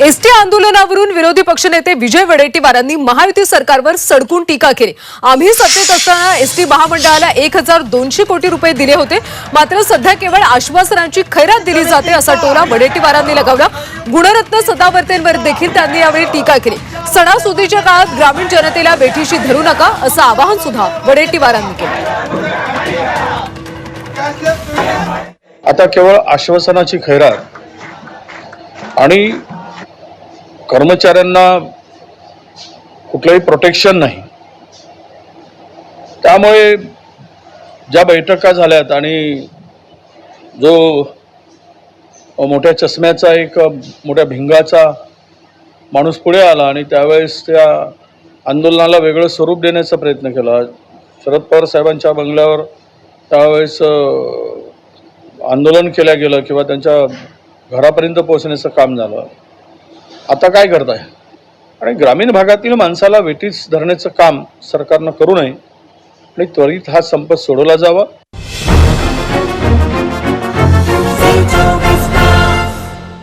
ST आंदोलनावरून विरोधी पक्षनेते विजय वडेट्टीवारांनी महायुती सरकारवर सडकून टीका केली. आम्ही सत्तेत असताना एसटी महामंडळाला एक हजार दोनशे कोटी रुपये दिले होते. मात्र सध्या केवळ आश्वासनांची खैरात दिली जाते असा टोला वडेट्टीवारांनी लगावला. गुणरत्न सदावर्तेंवर देखील त्यांनी यावेळी टीका केली. सणासुदीच्या काळात ग्रामीण जनतेला बेठीशी धरू नका असं आवाहन सुद्धा वडेट्टीवारांनी केलं. आता केवळ आश्वासनाची खैरात आणि कर्मचाऱ्यांना कुठलंही प्रोटेक्शन नाही. त्यामुळे ज्या बैठका झाल्यात आणि जो मोठ्या चष्म्याचा एक मोठ्या भिंगाचा माणूस पुढे आला आणि त्यावेळेस त्या आंदोलनाला वेगळं स्वरूप देण्याचा प्रयत्न केला. शरद पवार साहेबांच्या बंगल्यावर त्यावेळेस आंदोलन केलं गेलं किंवा त्यांच्या घरापर्यंत पोहोचण्याचं काम झालं. आता काय करत आहे आणि ग्रामीण भागातील माणसाला वेटीस धरण्याचं काम सरकारनं करू नये आणि त्वरित हा संप सोडवला जावा.